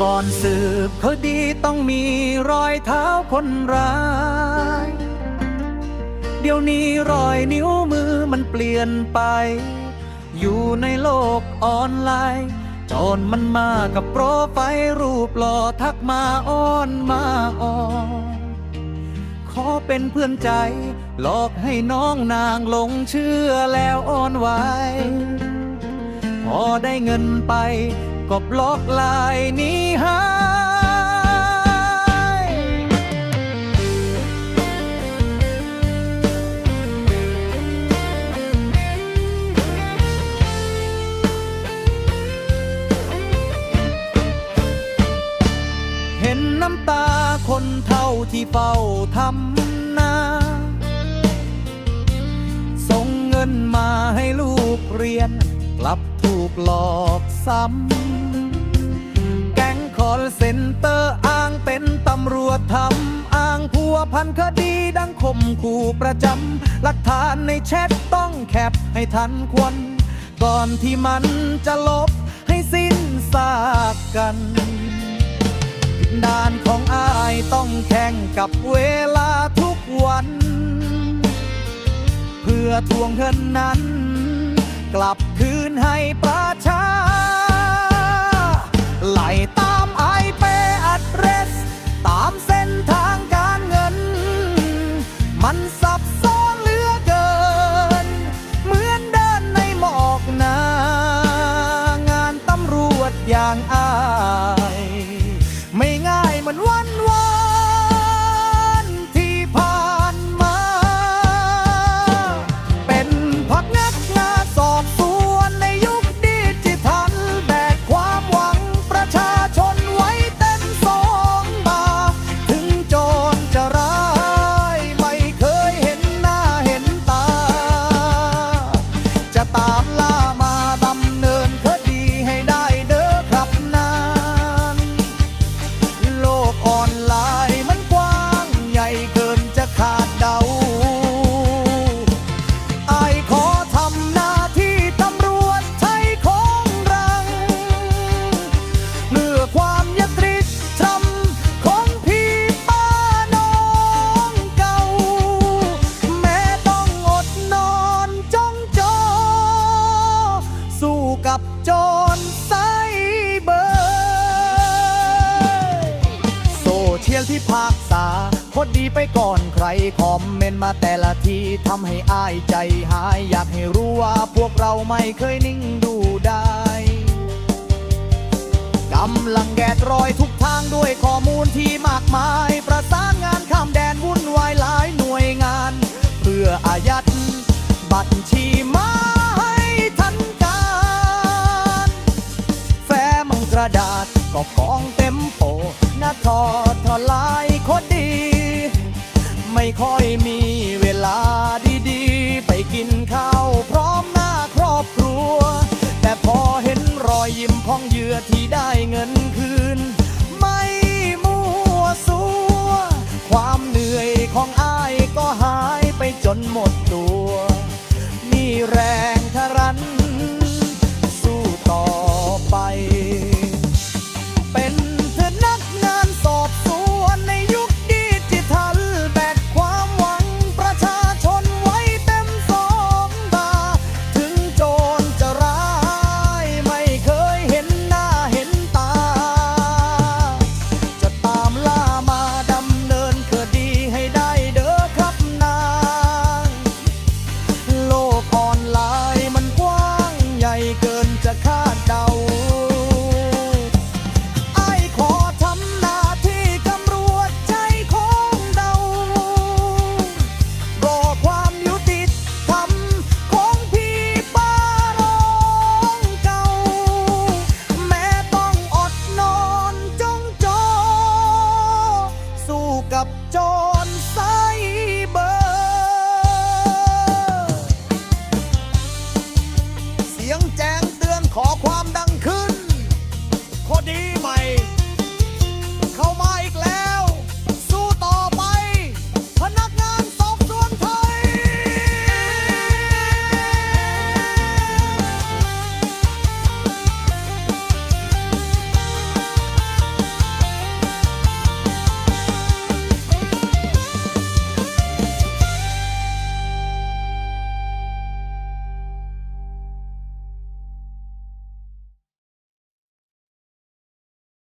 ก่อนสืบคดีต้องมีรอยเท้าคนร้าย เดี๋ยวนี้รอยนิ้วมือมันเปลี่ยนไป อยู่ในโลกออนไลน์จรมันมากับโปรไฟล์รูปหล่อทักมาอ้อนมาอ้อนขอเป็นเพื่อนใจ หลอกให้น้องนางหลงเชื่อแล้วอ่อนไหวพอได้เงินไป ก็บล็อกไลน์นี้หายเห็นน้ำตาคนเท่าที่เฝ้าทำนาส่งเงินมาให้ลูกเรียนกลับ กหลอกซ้ำ แก๊งคอลเซ็นเตอร์อ้างเป็นตำรวจทำอ้างพัวพันคดีดังคมขู่ประจำ หลักฐานในแชทต้องแคปให้ทันควัน ก่อนที่มันจะลบให้สิ้นซากกันด่านของอายต้องแข่งกับเวลาทุกวัน เพื่อทวงเงินนั้น กลับคืนให้ ป กับโจรไซเบอร์โซเชียลที่ภาคษาคตรดีไปก่อนใคร คอมเมนต์มาแต่ละทีทำให้อายใจหาย อยากให้รู้ว่าพวกเราไม่เคยนิ่งดูได้กำลังแกะรอยทุกทางด้วยข้อมูลที่ ระดาษก็กองเต็มโปหน้าทอทลายโคตรดี ไม่ค่อยมีเวลาดีๆ ไปกินข้าวพร้อมหน้าครอบครัว แต่พอเห็นรอยยิ้มพองเยื่อที่ได้เงินคืน ไม่มัวสัว ความเหนื่อยของอายก็หายไปจนหมดตัว มีแรง